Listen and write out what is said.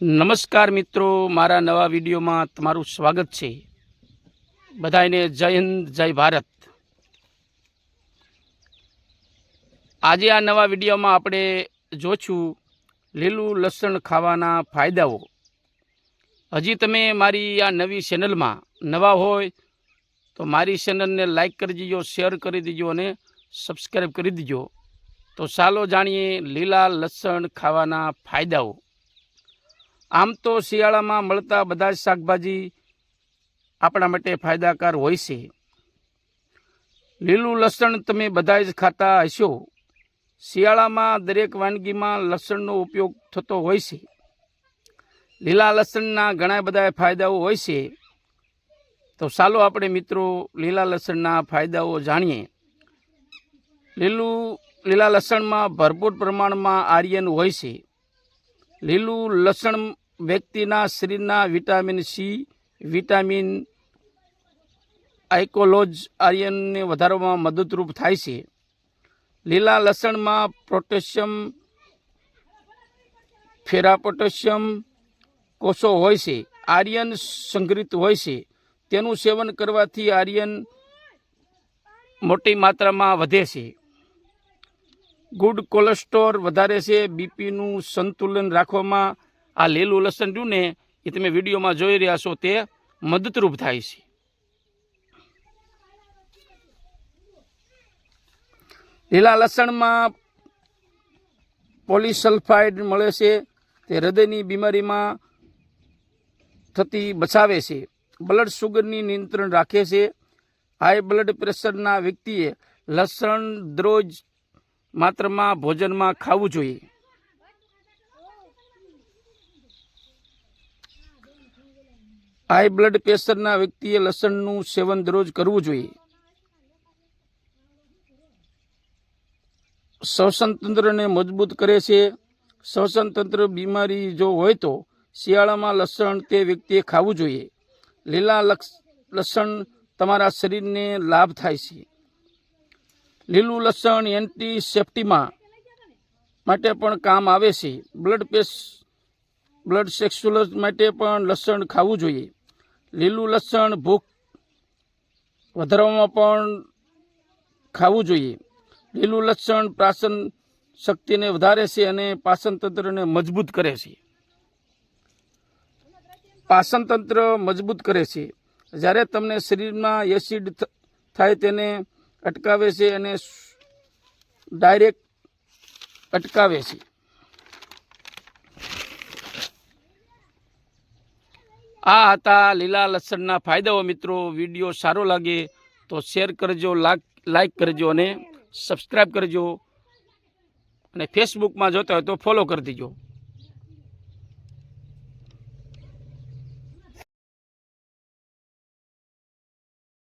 નમસ્કાર મિત્રો, મારા નવા વિડીયોમાં તમારું સ્વાગત છે. બધાને જય હિન્દ, જય ભારત. આજે આ નવા વિડીયોમાં આપણે જોશું લીલું લસણ ખાવાના ફાયદાઓ. હજી તમે મારી આ નવી ચેનલમાં નવા હોય તો મારી ચેનલને લાઈક કરી દીજો, શેર કરી દીજો અને સબસ્ક્રાઈબ કરી દીજો. તો ચાલો જાણીએ લીલા લસણ ખાવાના ફાયદાઓ. આમ તો શિયાળામાં મળતા બધા જ શાકભાજી આપણા માટે ફાયદાકાર હોય છે. લીલું લસણ તમે બધા જ ખાતા હશો. શિયાળામાં દરેક વાનગીમાં લસણનો ઉપયોગ થતો હોય છે. લીલા લસણના ઘણા બધા ફાયદાઓ હોય છે. તો ચાલો આપણે મિત્રો લીલા લસણના ફાયદાઓ જાણીએ. લીલું, લીલા લસણમાં ભરપૂર પ્રમાણમાં આર્યન હોય છે. લીલું લસણ વ્યક્તિના શરીરના વિટામિન સી, વિટામિન આઇકોલોજ આયનને વધારવામાં મદદરૂપ થાય છે. લીલા લસણમાં પોટેશિયમ, ફેરાપોટેશિયમ કોષો હોય છે આર્યન સંગ્રહિત હોય છે. તેનું સેવન કરવાથી આર્યન મોટી માત્રામાં વધે છે. ગુડ કોલેસ્ટ્રોલ વધારે છે બીપીનું સંતુલન રાખવામાં આ લીલું લસણ રહ્યું ને એ તમે વિડીયોમાં જોઈ રહ્યા છો, તે મદદરૂપ થાય છે. લીલા લસણમાં પોલિસલ્ફાઇડ મળે છે, તે હૃદયની બીમારીમાં થતી બચાવે છે. બ્લડ શુગરની નિયંત્રણ રાખે છે. હાઈ બ્લડ પ્રેશરના વ્યક્તિએ લસણ દરરોજ માત્રામાં ભોજનમાં ખાવું જોઈએ. હાઈ બ્લડ પ્રેશરના વ્યક્તિએ લસણનું સેવન દરરોજ કરવું જોઈએ. શ્વસન તંત્રને મજબૂત કરે છે. શ્વસન તંત્ર બીમારી જો હોય તો શિયાળામાં લસણ તે વ્યક્તિએ ખાવું જોઈએ. લીલા લસણ તમારા શરીરને લાભ થાય છે. લીલું લસણ એન્ટીસેપ્ટીમાં માટે પણ કામ આવે છે. બ્લડ પ્રેસ બ્લડ સેક્સ્યુલર માટે પણ લસણ ખાવું જોઈએ. લીલું લસણ ભૂખ વધારવામાં પણ ખાવું જોઈએ. લીલું લસણ પાચન શક્તિને વધારે છે અને પાચનતંત્રને મજબૂત કરે છે. પાચનતંત્ર મજબૂત કરે છે. જ્યારે તમને શરીરમાં એસિડ થાય તેને અટકાવે છે અને ડાયરેક્ટ અટકાવે છે. આ હતા લીલા લસણના ફાયદાઓ મિત્રો. વીડિયો સારો લાગે તો શેર કરજો લાઈક કરજો અને સબસ્ક્રાઈબ કરજો. અને ફેસબુકમાં જોતા હોય તો ફોલો કરી દેજો.